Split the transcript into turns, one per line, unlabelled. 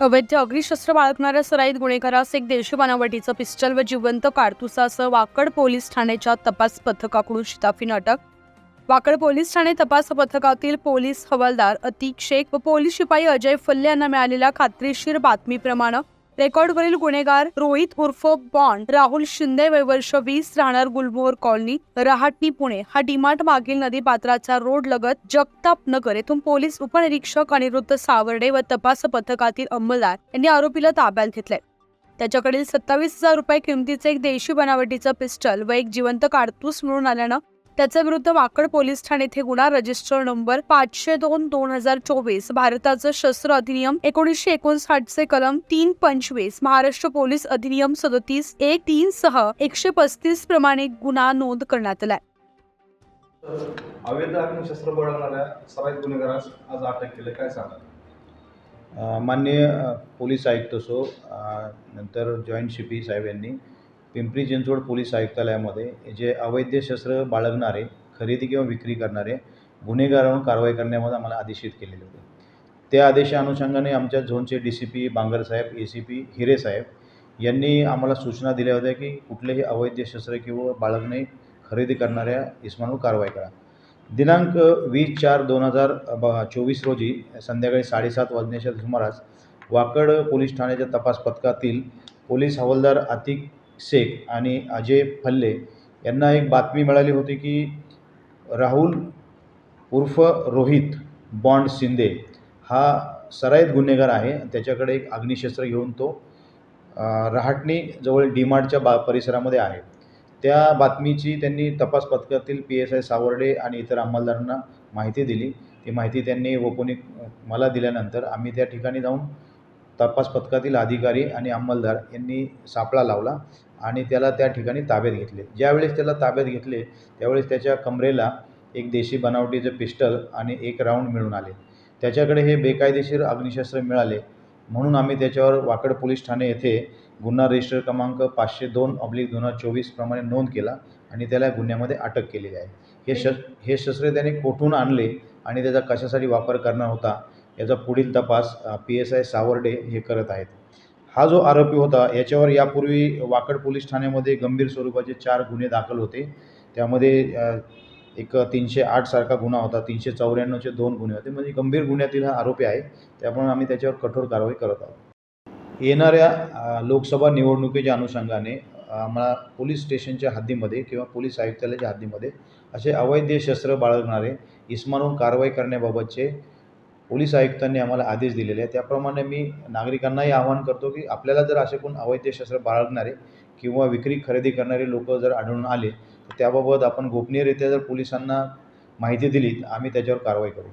अवैध अग्निशस्त्र बाळगणाऱ्या सराईत गुन्हेगारास एक देशी बनावटीचं पिस्टल व जिवंत कारतुसासह वाकड पोलीस ठाण्याच्या तपास पथकाकडून शिताफीनं अटक वाकड पोलीस ठाणे तपास पथकातील पोलीस हवालदार अतिक शेख व पोलीस शिपाई अजय फल्ले यांना मिळालेल्या खात्रीशीर बातमीप्रमाणे रेकॉर्डवरील गुन्हेगार रोहित उर्फ बॉन्ड राहुल शिंदे वय वर्ष वीस राहणार गुलमोहर कॉलनी रहाटणी पुणे. हा डिमार्ट मागील नदी पात्राचा रोड लगत जगताप नगर येथून पोलीस उपनिरीक्षक अनिरुद्ध सावर्डे व तपास पथकातील अंमलदार यांनी आरोपीला ताब्यात घेतले त्याच्याकडील सत्तावीस हजार रुपये किमतीचे एक देशी बनावटीचं पिस्टल व एक जिवंत काडतूस मिळून आल्यानं त्याच्या विरुद्ध वाकड पोलीस ठाणे येथे गुन्हा. रजिस्टर नंबर पाचशे दोन दोन हजार चोवीस. भारताचं शस्त्र अधिनियम एकोणीसशे एकोणसाठचे कलम तीन पंचवीस. महाराष्ट्र पोलीस अधिनियम सदतीस एक तीन सह एकशे पस्तीस प्रमाणे गुन्हा नोंद करण्यात आलाय.
अवैध अग्निशस्त्र बळवणाऱ्या सराईत गुन्हेगारास आज अटक केले. काय सांगा
अ, पोलीस आयुक्त सो नंतर जॉईंट सी पी साहेब यांनी पिंपरी चिंचवड पोलीस आयुक्तालयामध्ये जे अवैध शस्त्र बाळगणारे खरेदी किंवा विक्री करणारे गुन्हेगारांवर कारवाई करण्यामध्ये आम्हाला आदेशित केलेले होते. त्या आदेशा अनुषंगाने आमच्या झोनचे डी सी पी बांगरसाहेब ए सी पी हिरेसाहेब यांनी आम्हाला सूचना दिल्या होत्या की कुठलेही अवैध शस्त्र किंवा बाळगणे खरेदी करणाऱ्या इस्मांवर कारवाई करा. दिनांक वीस चार दोन हजार ब चोवीस रोजी संध्याकाळी साडेसात वाजण्याच्या सुमारास वाकड पोलीस ठाण्याच्या तपास पथकातील पोलीस हवालदार अतिक शेख आणि अजय फल्ले यांना एक बातमी मिळाली होती की राहुल उर्फ रोहित बॉन्ड शिंदे हा सराईत गुन्हेगार आहे. त्याच्याकडे एक अग्निशस्त्र घेऊन तो अ, रहाटणी जवळ डीमार्टच्या बा परिसरामध्ये आहे. त्या बातमीची त्यांनी तपास पथकातील पी एस आय सावर्डे आणि इतर अंमलदारांना माहिती दिली. ती माहिती त्यांनी वपुनी मला दिल्यानंतर आम्ही त्या ठिकाणी जाऊन तपास पथकातील अधिकारी आणि अंमलदार यांनी सापळा लावला आणि त्याला त्या ठिकाणी ताब्यात घेतले. ज्यावेळेस त्याला ताब्यात घेतले त्यावेळेस त्याच्या कमरेला एक देशी बनावटीचं पिस्टल आणि एक राऊंड मिळून आले. त्याच्याकडे हे बेकायदेशीर अग्निशस्त्र मिळाले. म्हणून आम्ही त्याच्यावर वाकड पोलीस ठाणे येथे गुन्हा रजिस्टर क्रमांक पाचशे दोन ऑब्लिक दोन हजार चोवीस प्रमाणे नोंद केला आणि त्याला गुन्ह्यामध्ये अटक केलेली आहे. हे शस् हे शस्त्र त्याने कोठून आणले आणि त्याचा कशासाठी वापर करणार होता? याचा पुढील तपास पी एस आय सावर्डे हे करत आहेत. हा जो आरोपी होता याच्यावर यापूर्वी वाकड पोलीस ठाण्यामध्ये गंभीर स्वरूपाचे चार गुन्हे दाखल होते. त्यामध्ये एक तीनशे आठ सारखा गुन्हा होता तीनशे चौऱ्याण्णवचे दोन गुन्हे होते. म्हणजे गंभीर गुन्ह्यातील हा आरोपी आहे त्यामुळे आम्ही त्याच्यावर कठोर कारवाई करत आहोत. येणाऱ्या लोकसभा निवडणुकीच्या अनुषंगाने आम्हाला पोलीस स्टेशनच्या हद्दीमध्ये किंवा पोलीस आयुक्तालयाच्या हद्दीमध्ये असे अवैध शस्त्र बाळगणारे इस्मानून कारवाई करण्याबाबतचे पोलीस आयुक्तांनी आम्हाला आदेश दिलेले आहे त्याप्रमाणे मी नागरिकांनाही आवाहन करतो की आपल्याला जर असे कोण अवैध शस्त्र बाळगणारे किंवा विक्री खरेदी करणारे लोक जर आढळून आले तर त्याबाबत आपण गोपनीयरित्या जर पोलिसांना माहिती दिली तर आम्ही त्याच्यावर कारवाई करू.